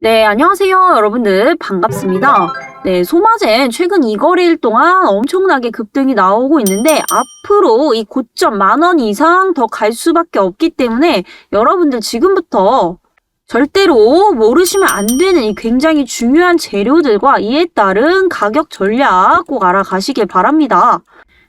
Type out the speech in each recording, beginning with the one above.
네, 안녕하세요. 여러분들 반갑습니다. 네, 소마젠 최근 이 거래일 동안 엄청나게 급등이 나오고 있는데 앞으로 이 고점 만 원 이상 더 갈 수밖에 없기 때문에 여러분들 지금부터 절대로 모르시면 안 되는 이 굉장히 중요한 재료들과 이에 따른 가격 전략 꼭 알아가시길 바랍니다.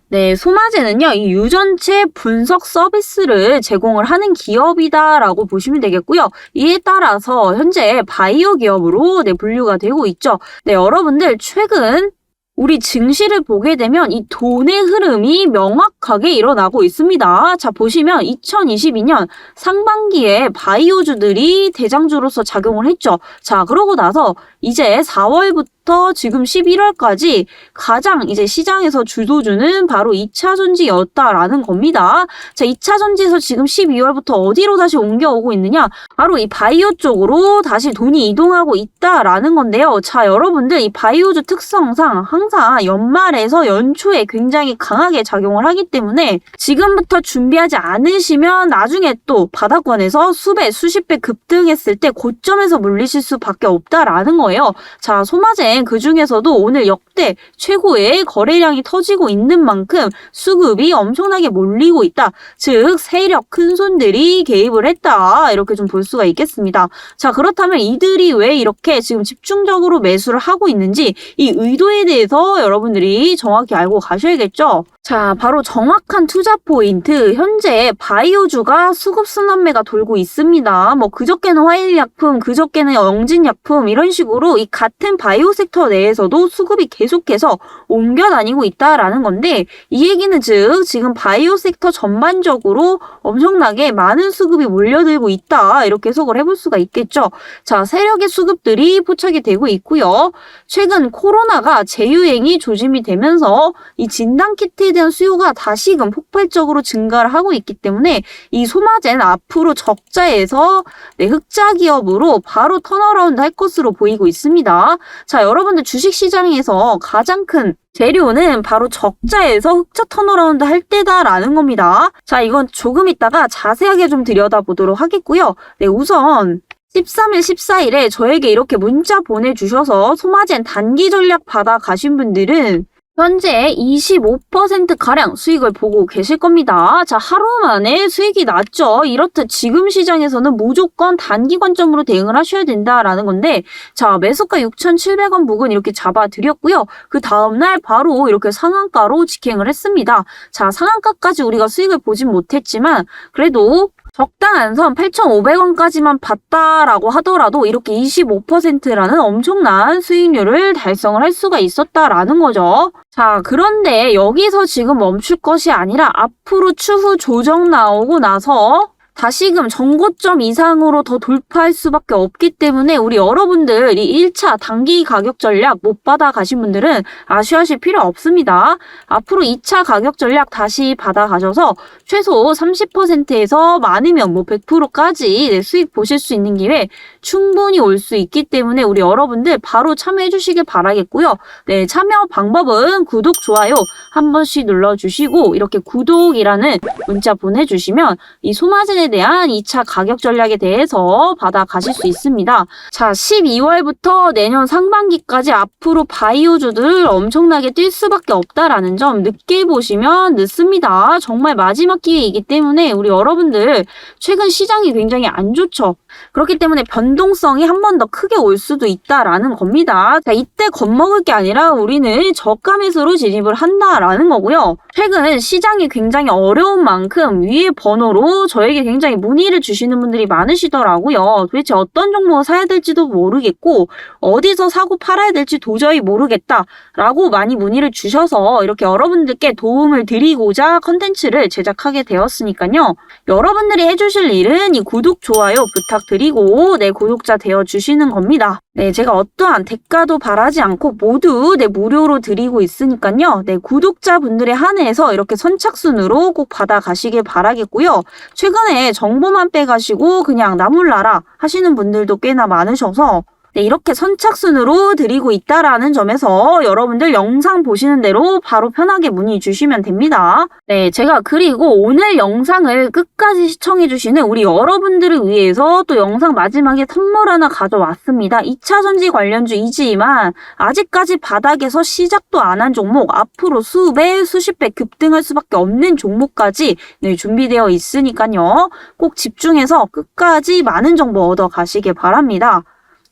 네, 소마제는요, 이 유전체 분석 서비스를 제공을 하는 기업이다라고 보시면 되겠고요. 이에 따라서 현재 바이오 기업으로 네, 분류가 되고 있죠. 네, 여러분들 최근 우리 증시를 보게 되면 이 돈의 흐름이 명확하게 일어나고 있습니다. 자, 보시면 2022년 상반기에 바이오주들이 대장주로서 작용을 했죠. 자, 그러고 나서 이제 4월부터 지금 11월까지 가장 이제 시장에서 주도주는 바로 2차 전지였다라는 겁니다. 자, 2차 전지에서 지금 12월부터 어디로 다시 옮겨오고 있느냐? 바로 이 바이오 쪽으로 다시 돈이 이동하고 있다라는 건데요. 자, 여러분들 이 바이오주 특성상 항상 연말에서 연초에 굉장히 강하게 작용을 하기 때문에 지금부터 준비하지 않으시면 나중에 또 바닥권에서 수배, 수십 배 급등했을 때 고점에서 물리실 수밖에 없다라는 거예요. 자, 소마 젠그 중에서도 오늘 역대 최고의 거래량이 터지고 있는 만큼 수급이 엄청나게 몰리고 있다. 즉, 세력 큰 손들이 개입을 했다. 이렇게 좀 볼 수가 있겠습니다. 자, 그렇다면 이들이 왜 이렇게 지금 집중적으로 매수를 하고 있는지 이 의도에 대해서 여러분들이 정확히 알고 가셔야겠죠? 자, 바로 정확한 투자 포인트. 현재 바이오주가 수급 순환매가 돌고 있습니다. 뭐, 그저께는 화일약품, 그저께는 영진약품, 이런 식으로 이 같은 바이오 섹터 내에서도 수급이 계속해서 옮겨 다니고 있다라는 건데, 이 얘기는 즉, 지금 바이오 섹터 전반적으로 엄청나게 많은 수급이 몰려들고 있다. 이렇게 해석을 해볼 수가 있겠죠. 자, 세력의 수급들이 포착이 되고 있고요. 최근 코로나가 재유행이 조짐이 되면서 이 진단 키트에 대한 수요가 다시금 폭발적으로 증가를 하고 있기 때문에 이 소마제는 앞으로 적자에서 네, 흑자 기업으로 바로 턴어라운드 할 것으로 보이고 있습니다. 자, 여러분들 주식시장에서 가장 큰 재료는 바로 적자에서 흑자 턴어라운드 할 때다라는 겁니다. 자, 이건 조금 있다가 자세하게 좀 들여다보도록 하겠고요. 네, 우선 13일, 14일에 저에게 이렇게 문자 보내주셔서 소마젠 단기 전략 받아 가신 분들은 현재 25%가량 수익을 보고 계실 겁니다. 자, 하루 만에 수익이 났죠. 이렇듯 지금 시장에서는 무조건 단기 관점으로 대응을 하셔야 된다라는 건데, 자, 매수가 6,700원 부근 이렇게 잡아드렸고요. 그 다음날 바로 이렇게 상한가로 직행을 했습니다. 자, 상한가까지 우리가 수익을 보진 못했지만, 그래도 적당한 선 8,500원까지만 봤다라고 하더라도 이렇게 25%라는 엄청난 수익률을 달성을 할 수가 있었다라는 거죠. 자, 그런데 여기서 지금 멈출 것이 아니라 앞으로 추후 조정 나오고 나서 다시금 정고점 이상으로 더 돌파할 수밖에 없기 때문에 우리 여러분들 이 1차 단기 가격 전략 못 받아 가신 분들은 아쉬워하실 필요 없습니다. 앞으로 2차 가격 전략 다시 받아 가셔서 최소 30%에서 많으면 뭐 100%까지 수익 보실 수 있는 기회 충분히 올 수 있기 때문에 우리 여러분들 바로 참여해 주시길 바라겠고요. 네, 참여 방법은 구독, 좋아요 한 번씩 눌러주시고 이렇게 구독이라는 문자 보내주시면 이 소마진에 대한 2차 가격 전략에 대해서 받아 가실 수 있습니다. 자, 12월부터 내년 상반기까지 앞으로 바이오주들 엄청나게 뛸 수밖에 없다라는 점 늦게 보시면 늦습니다. 정말 마지막 기회이기 때문에 우리 여러분들 최근 시장이 굉장히 안 좋죠. 그렇기 때문에 변동성이 한 번 더 크게 올 수도 있다라는 겁니다. 자, 이때 겁먹을 게 아니라 우리는 저가 매수로 진입을 한다라는 거고요. 최근 시장이 굉장히 어려운 만큼 위의 번호로 저에게 굉장히 문의를 주시는 분들이 많으시더라고요. 도대체 어떤 종목을 사야 될지도 모르겠고 어디서 사고 팔아야 될지 도저히 모르겠다라고 많이 문의를 주셔서 이렇게 여러분들께 도움을 드리고자 컨텐츠를 제작하게 되었으니까요. 여러분들이 해주실 일은 이 구독, 좋아요 부탁 드리고 내 구독자 되어 주시는 겁니다. 네, 제가 어떠한 대가도 바라지 않고 모두 네, 무료로 드리고 있으니까요. 네, 구독자분들에 한해서 이렇게 선착순으로 꼭 받아가시길 바라겠고요. 최근에 정보만 빼가시고 그냥 나몰라라 하시는 분들도 꽤나 많으셔서 네, 이렇게 선착순으로 드리고 있다라는 점에서 여러분들 영상 보시는 대로 바로 편하게 문의 주시면 됩니다. 네, 제가 그리고 오늘 영상을 끝까지 시청해주시는 우리 여러분들을 위해서 또 영상 마지막에 선물 하나 가져왔습니다. 2차 전지 관련주 이지만 아직까지 바닥에서 시작도 안 한 종목, 앞으로 수배, 수십 배 급등할 수밖에 없는 종목까지 네, 준비되어 있으니까요. 꼭 집중해서 끝까지 많은 정보 얻어 가시길 바랍니다.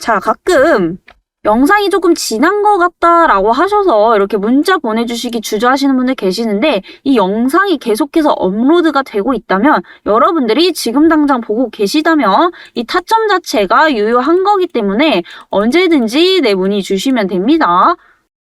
자, 가끔 영상이 조금 지난 것 같다라고 하셔서 이렇게 문자 보내주시기 주저하시는 분들 계시는데 이 영상이 계속해서 업로드가 되고 있다면 여러분들이 지금 당장 보고 계시다면 이 타점 자체가 유효한 거기 때문에 언제든지 내 문의 주시면 됩니다.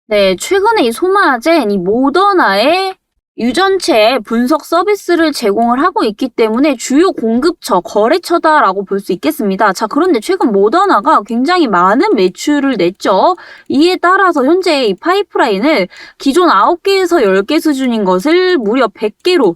네, 최근에 이 소마젠, 이 모더나의 유전체 분석 서비스를 제공을 하고 있기 때문에 주요 공급처, 거래처다라고 볼 수 있겠습니다. 자, 그런데 최근 모더나가 굉장히 많은 매출을 냈죠. 이에 따라서 현재 이 파이프라인을 기존 9개에서 10개 수준인 것을 무려 100개로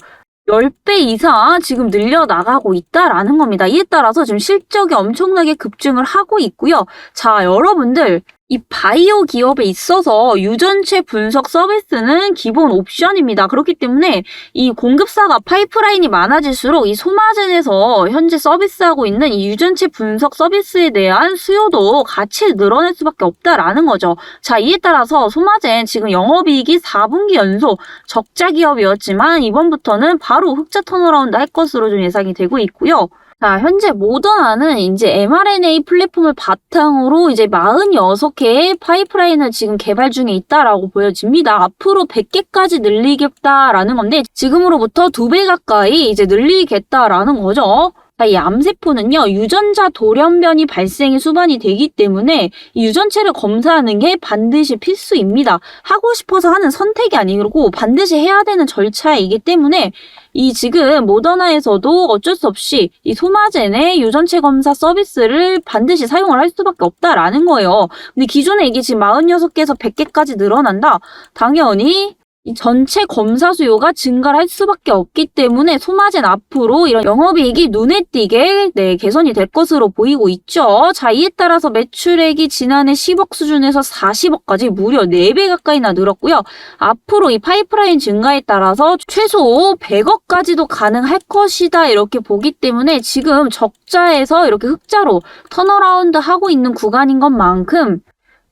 10배 이상 지금 늘려나가고 있다라는 겁니다. 이에 따라서 지금 실적이 엄청나게 급증을 하고 있고요. 자, 여러분들 이 바이오 기업에 있어서 유전체 분석 서비스는 기본 옵션입니다. 그렇기 때문에 이 공급사가 파이프라인이 많아질수록 이 소마젠에서 현재 서비스하고 있는 이 유전체 분석 서비스에 대한 수요도 같이 늘어날 수밖에 없다라는 거죠. 자, 이에 따라서 소마젠 지금 영업이익이 4분기 연속 적자 기업이었지만 이번부터는 바로 흑자 턴어라운드 할 것으로 좀 예상이 되고 있고요. 자, 현재 모더나는 이제 mRNA 플랫폼을 바탕으로 이제 46개의 파이프라인을 지금 개발 중에 있다라고 보여집니다. 앞으로 100개까지 늘리겠다라는 건데 지금으로부터 두 배 가까이 이제 늘리겠다라는 거죠. 자, 이 암세포는요, 유전자 돌연변이 발생이 수반이 되기 때문에 이 유전체를 검사하는 게 반드시 필수입니다. 하고 싶어서 하는 선택이 아니고 반드시 해야 되는 절차이기 때문에 이 지금 모더나에서도 어쩔 수 없이 이 소마젠의 유전체 검사 서비스를 반드시 사용을 할 수밖에 없다라는 거예요. 근데 기존에 이게 지금 46개에서 100개까지 늘어난다? 당연히 이 전체 검사 수요가 증가를 할 수밖에 없기 때문에 소마젠 앞으로 이런 영업이익이 눈에 띄게 네, 개선이 될 것으로 보이고 있죠. 자, 이에 따라서 매출액이 지난해 10억 수준에서 40억까지 무려 4배 가까이나 늘었고요. 앞으로 이 파이프라인 증가에 따라서 최소 100억까지도 가능할 것이다 이렇게 보기 때문에 지금 적자에서 이렇게 흑자로 턴어라운드 하고 있는 구간인 것만큼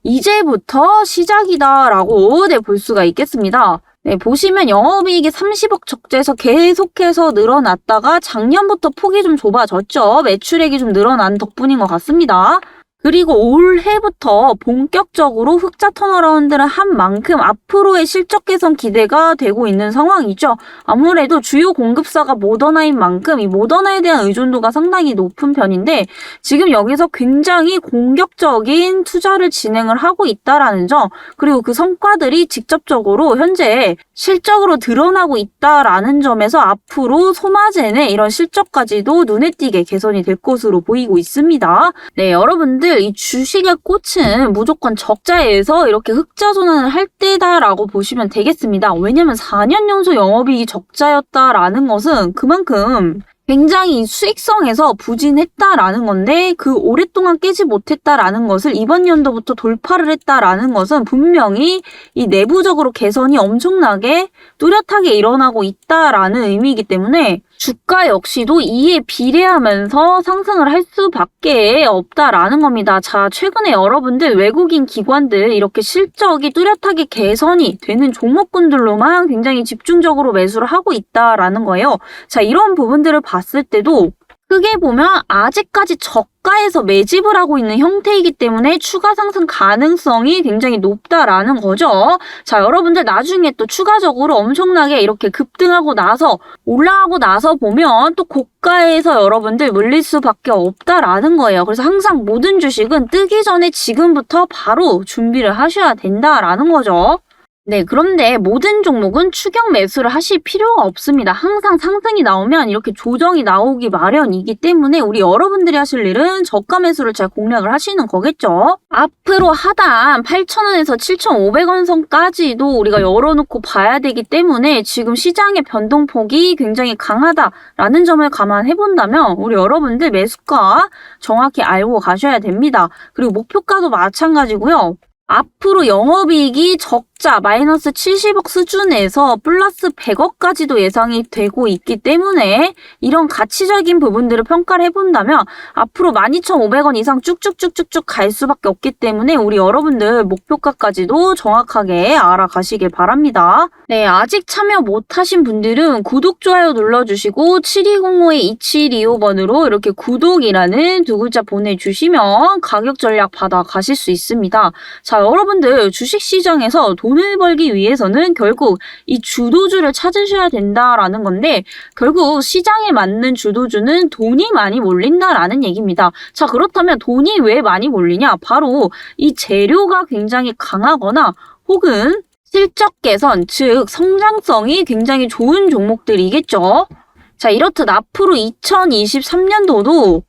이제부터 시작이다라고 네, 볼 수가 있겠습니다. 네, 보시면 영업이익이 30억 적자에서 계속해서 늘어났다가 작년부터 폭이 좀 좁아졌죠. 매출액이 좀 늘어난 덕분인 것 같습니다. 그리고 올해부터 본격적으로 흑자 턴어라운드를 한 만큼 앞으로의 실적 개선 기대가 되고 있는 상황이죠. 아무래도 주요 공급사가 모더나인 만큼 이 모더나에 대한 의존도가 상당히 높은 편인데 지금 여기서 굉장히 공격적인 투자를 진행을 하고 있다라는 점 그리고 그 성과들이 직접적으로 현재 실적으로 드러나고 있다라는 점에서 앞으로 소마젠의 이런 실적까지도 눈에 띄게 개선이 될 것으로 보이고 있습니다. 네, 여러분들 이 주식의 꽃은 무조건 적자에서 이렇게 흑자 전환을 할 때다라고 보시면 되겠습니다. 왜냐면 4년 연속 영업이익이 적자였다라는 것은 그만큼 굉장히 수익성에서 부진했다라는 건데 그 오랫동안 깨지 못했다라는 것을 이번 연도부터 돌파를 했다라는 것은 분명히 이 내부적으로 개선이 엄청나게 뚜렷하게 일어나고 있다라는 의미이기 때문에 주가 역시도 이에 비례하면서 상승을 할 수밖에 없다라는 겁니다. 자, 최근에 여러분들 외국인 기관들 이렇게 실적이 뚜렷하게 개선이 되는 종목군들로만 굉장히 집중적으로 매수를 하고 있다라는 거예요. 자, 이런 부분들을 봤을 때도 크게 보면 아직까지 저가에서 매집을 하고 있는 형태이기 때문에 추가 상승 가능성이 굉장히 높다라는 거죠. 자, 여러분들 나중에 또 추가적으로 엄청나게 이렇게 급등하고 나서 올라가고 나서 보면 또 고가에서 여러분들 물릴 수밖에 없다라는 거예요. 그래서 항상 모든 주식은 뜨기 전에 지금부터 바로 준비를 하셔야 된다라는 거죠. 네, 그런데 모든 종목은 추격 매수를 하실 필요가 없습니다. 항상 상승이 나오면 이렇게 조정이 나오기 마련이기 때문에 우리 여러분들이 하실 일은 저가 매수를 잘 공략을 하시는 거겠죠. 앞으로 하단 8,000원에서 7,500원 선까지도 우리가 열어놓고 봐야 되기 때문에 지금 시장의 변동폭이 굉장히 강하다라는 점을 감안해 본다면 우리 여러분들 매수가 정확히 알고 가셔야 됩니다. 그리고 목표가도 마찬가지고요. 앞으로 영업이익이 적 자 마이너스 70억 수준에서 플러스 100억까지도 예상이 되고 있기 때문에 이런 가치적인 부분들을 평가를 해본다면 앞으로 12,500원 이상 쭉쭉쭉쭉쭉 갈 수밖에 없기 때문에 우리 여러분들 목표가까지도 정확하게 알아가시길 바랍니다. 네, 아직 참여 못하신 분들은 구독, 좋아요 눌러주시고 7205-2725번으로 이렇게 구독이라는 두 글자 보내주시면 가격 전략 받아 가실 수 있습니다. 자, 여러분들 주식시장에서 돈을 벌기 위해서는 결국 이 주도주를 찾으셔야 된다라는 건데 결국 시장에 맞는 주도주는 돈이 많이 몰린다라는 얘기입니다. 자, 그렇다면 돈이 왜 많이 몰리냐? 바로 이 재료가 굉장히 강하거나 혹은 실적 개선, 즉 성장성이 굉장히 좋은 종목들이겠죠. 자, 이렇듯 앞으로 2023년도도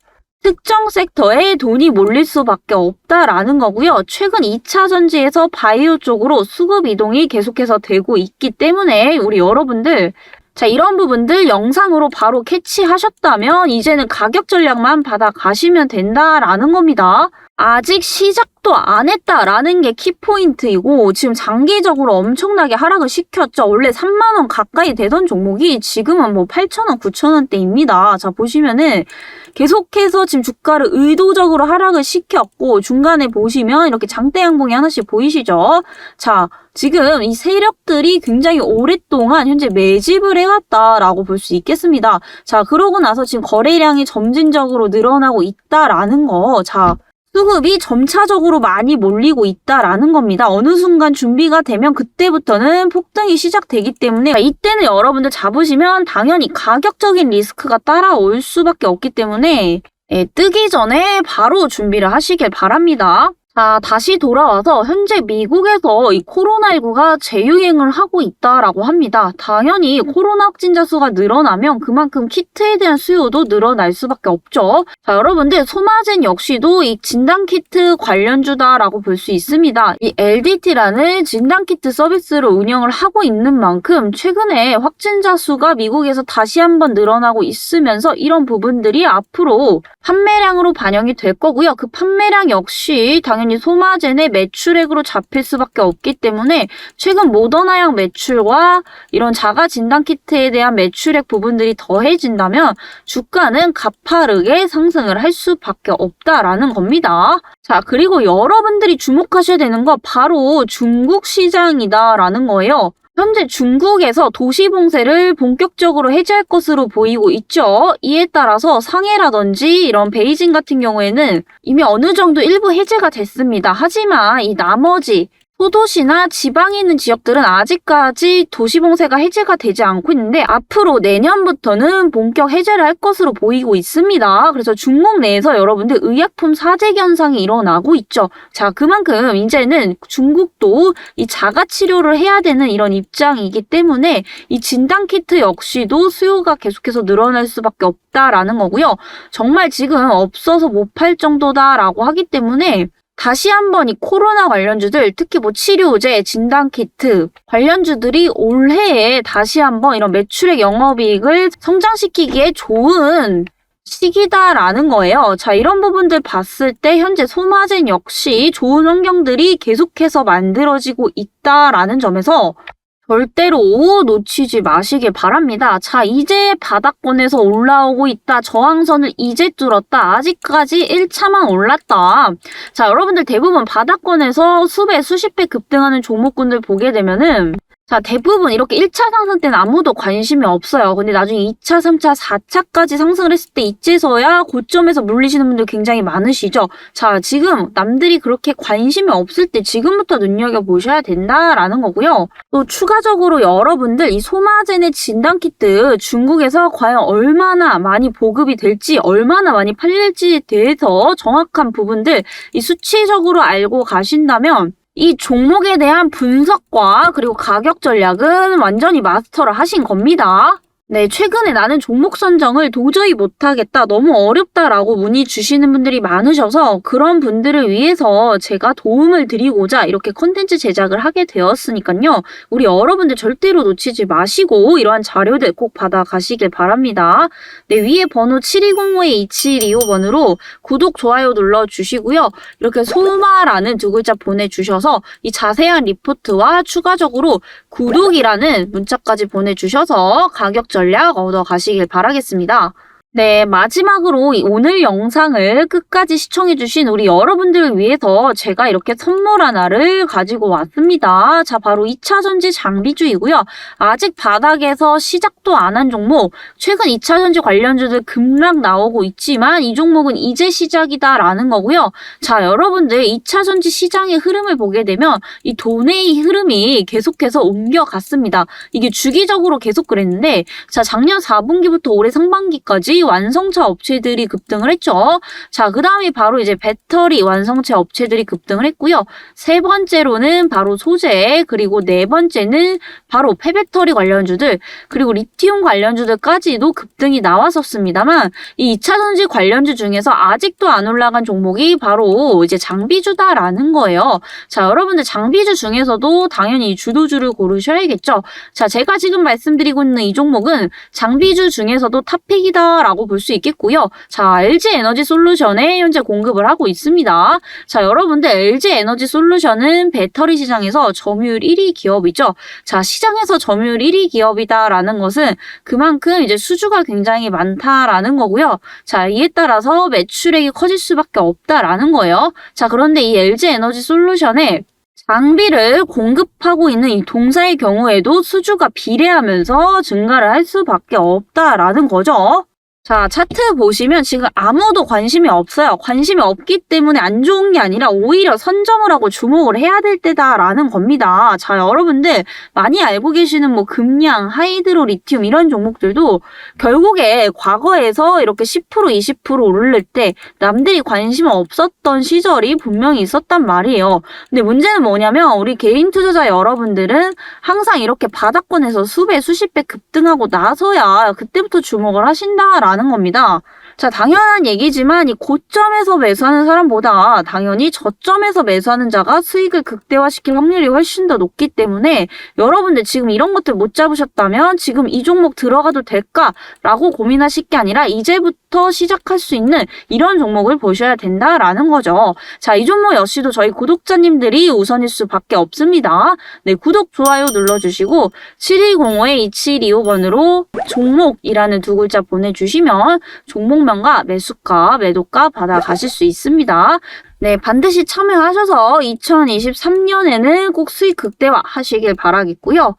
특정 섹터에 돈이 몰릴 수밖에 없다라는 거고요. 최근 2차 전지에서 바이오 쪽으로 수급 이동이 계속해서 되고 있기 때문에 우리 여러분들 자, 이런 부분들 영상으로 바로 캐치하셨다면 이제는 가격 전략만 받아 가시면 된다라는 겁니다. 아직 시작도 안 했다라는 게 키포인트이고 지금 장기적으로 엄청나게 하락을 시켰죠. 원래 3만 원 가까이 되던 종목이 지금은 뭐 8천 원, 9천 원대입니다. 자, 보시면은 계속해서 지금 주가를 의도적으로 하락을 시켰고 중간에 보시면 이렇게 장대 양봉이 하나씩 보이시죠? 자, 지금 이 세력들이 굉장히 오랫동안 현재 매집을 해왔다라고 볼 수 있겠습니다. 자, 그러고 나서 지금 거래량이 점진적으로 늘어나고 있다라는 거. 자, 수급이 점차적으로 많이 몰리고 있다라는 겁니다. 어느 순간 준비가 되면 그때부터는 폭등이 시작되기 때문에 이때는 여러분들 잡으시면 당연히 가격적인 리스크가 따라올 수밖에 없기 때문에 예, 뜨기 전에 바로 준비를 하시길 바랍니다. 자, 다시 돌아와서 현재 미국에서 이 코로나19가 재유행을 하고 있다라고 합니다. 당연히 코로나 확진자 수가 늘어나면 그만큼 키트에 대한 수요도 늘어날 수밖에 없죠. 자, 여러분들 소마젠 역시도 이 진단 키트 관련주다라고 볼 수 있습니다. 이 LDT라는 진단 키트 서비스를 운영을 하고 있는 만큼 최근에 확진자 수가 미국에서 다시 한번 늘어나고 있으면서 이런 부분들이 앞으로 판매량으로 반영이 될 거고요. 그 판매량 역시 당연히 당연히 소마젠의 매출액으로 잡힐 수밖에 없기 때문에 최근 모더나약 매출과 이런 자가 진단 키트에 대한 매출액 부분들이 더해진다면 주가는 가파르게 상승을 할 수밖에 없다라는 겁니다. 자, 그리고 여러분들이 주목하셔야 되는 거 바로 중국 시장이다라는 거예요. 현재 중국에서 도시 봉쇄를 본격적으로 해제할 것으로 보이고 있죠. 이에 따라서 상해라든지 이런 베이징 같은 경우에는 이미 어느 정도 일부 해제가 됐습니다. 하지만 이 나머지 소도시나 지방에 있는 지역들은 아직까지 도시 봉쇄가 해제가 되지 않고 있는데 앞으로 내년부터는 본격 해제를 할 것으로 보이고 있습니다. 그래서 중국 내에서 여러분들 의약품 사재기 현상이 일어나고 있죠. 자, 그만큼 이제는 중국도 이 자가 치료를 해야 되는 이런 입장이기 때문에 이 진단 키트 역시도 수요가 계속해서 늘어날 수밖에 없다라는 거고요. 정말 지금 없어서 못 팔 정도다라고 하기 때문에 다시 한번 이 코로나 관련주들, 특히 뭐 치료제, 진단키트 관련주들이 올해에 다시 한번 이런 매출액 영업이익을 성장시키기에 좋은 시기다라는 거예요. 자, 이런 부분들 봤을 때 현재 소마젠 역시 좋은 환경들이 계속해서 만들어지고 있다라는 점에서 절대로 놓치지 마시길 바랍니다. 자, 이제 바닥권에서 올라오고 있다. 저항선을 이제 뚫었다. 아직까지 1차만 올랐다. 자, 여러분들 대부분 바닥권에서 수배, 수십 배 급등하는 종목군들 보게 되면은 자, 대부분 이렇게 1차 상승 때는 아무도 관심이 없어요. 근데 나중에 2차, 3차, 4차까지 상승을 했을 때 이제서야 고점에서 물리시는 분들 굉장히 많으시죠. 자, 지금 남들이 그렇게 관심이 없을 때 지금부터 눈여겨보셔야 된다라는 거고요. 또 추가적으로 여러분들 이 소마젠의 진단키트 중국에서 과연 얼마나 많이 보급이 될지, 얼마나 많이 팔릴지에 대해서 정확한 부분들 이 수치적으로 알고 가신다면 이 종목에 대한 분석과 그리고 가격 전략은 완전히 마스터를 하신 겁니다. 네, 최근에 나는 종목 선정을 도저히 못하겠다, 너무 어렵다라고 문의 주시는 분들이 많으셔서 그런 분들을 위해서 제가 도움을 드리고자 이렇게 컨텐츠 제작을 하게 되었으니까요. 우리 여러분들 절대로 놓치지 마시고 이러한 자료들 꼭 받아가시길 바랍니다. 네, 위에 번호 7205-2725번으로 구독, 좋아요 눌러주시고요. 이렇게 소마라는 두 글자 보내주셔서 이 자세한 리포트와 추가적으로 구독이라는 문자까지 보내주셔서 가격 전략 얻어 가시길 바라겠습니다. 네, 마지막으로 이 오늘 영상을 끝까지 시청해주신 우리 여러분들을 위해서 제가 이렇게 선물 하나를 가지고 왔습니다. 자, 바로 2차전지 장비주이고요. 아직 바닥에서 시작도 안 한 종목, 최근 2차전지 관련주들 급락 나오고 있지만 이 종목은 이제 시작이다라는 거고요. 자, 여러분들 2차전지 시장의 흐름을 보게 되면 이 돈의 흐름이 계속해서 옮겨갔습니다. 이게 주기적으로 계속 그랬는데, 자, 작년 4분기부터 올해 상반기까지 완성차 업체들이 급등을 했죠. 자, 그 다음이 바로 이제 배터리 완성차 업체들이 급등을 했고요. 세 번째로는 바로 소재, 그리고 네 번째는 바로 폐배터리 관련주들, 그리고 리튬 관련주들까지도 급등이 나왔었습니다만, 이 2차 전지 관련주 중에서 아직도 안 올라간 종목이 바로 이제 장비주다라는 거예요. 자, 여러분들 장비주 중에서도 당연히 이 주도주를 고르셔야겠죠. 자, 제가 지금 말씀드리고 있는 이 종목은 장비주 중에서도 탑픽이다라고 볼 수 있겠고요. 자, LG 에너지 솔루션에 현재 공급을 하고 있습니다. 자, 여러분들 LG 에너지 솔루션은 배터리 시장에서 점유율 1위 기업이죠. 자, 시장에서 점유율 1위 기업이다라는 것은 그만큼 이제 수주가 굉장히 많다라는 거고요. 자, 이에 따라서 매출액이 커질 수밖에 없다라는 거예요. 자, 그런데 이 LG 에너지 솔루션에 장비를 공급하고 있는 이 동사의 경우에도 수주가 비례하면서 증가를 할 수밖에 없다라는 거죠. 자, 차트 보시면 지금 아무도 관심이 없어요. 관심이 없기 때문에 안 좋은 게 아니라 오히려 선점을 하고 주목을 해야 될 때다라는 겁니다. 자, 여러분들 많이 알고 계시는 뭐 금량, 하이드로 리튬 이런 종목들도 결국에 과거에서 이렇게 10% 20% 오를 때 남들이 관심 없었던 시절이 분명히 있었단 말이에요. 근데 문제는 뭐냐면 우리 개인 투자자 여러분들은 항상 이렇게 바닥권에서 수배, 수십 배 급등하고 나서야 그때부터 주목을 하신다라는 겁니다. 자, 당연한 얘기지만 이 고점에서 매수하는 사람보다 당연히 저점에서 매수하는 자가 수익을 극대화시킬 확률이 훨씬 더 높기 때문에 여러분들 지금 이런 것들 못 잡으셨다면 지금 이 종목 들어가도 될까라고 고민하실 게 아니라 이제부터 시작할 수 있는 이런 종목을 보셔야 된다라는 거죠. 자, 이 종목 역시도 저희 구독자님들이 우선일 수밖에 없습니다. 네, 구독, 좋아요 눌러주시고 7205-2725번으로 종목이라는 두 글자 보내주시면 종목 명과 매수가, 매도가 받아가실 수 있습니다. 네, 반드시 참여하셔서 2023년에는 꼭 수익 극대화 하시길 바라겠고요.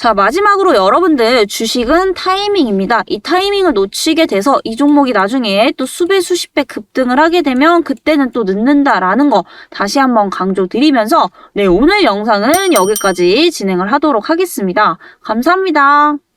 자, 마지막으로 여러분들 주식은 타이밍입니다. 이 타이밍을 놓치게 돼서 이 종목이 나중에 또 수배 수십 배 급등을 하게 되면 그때는 또 늦는다라는 거 다시 한번 강조드리면서 네, 오늘 영상은 여기까지 진행을 하도록 하겠습니다. 감사합니다.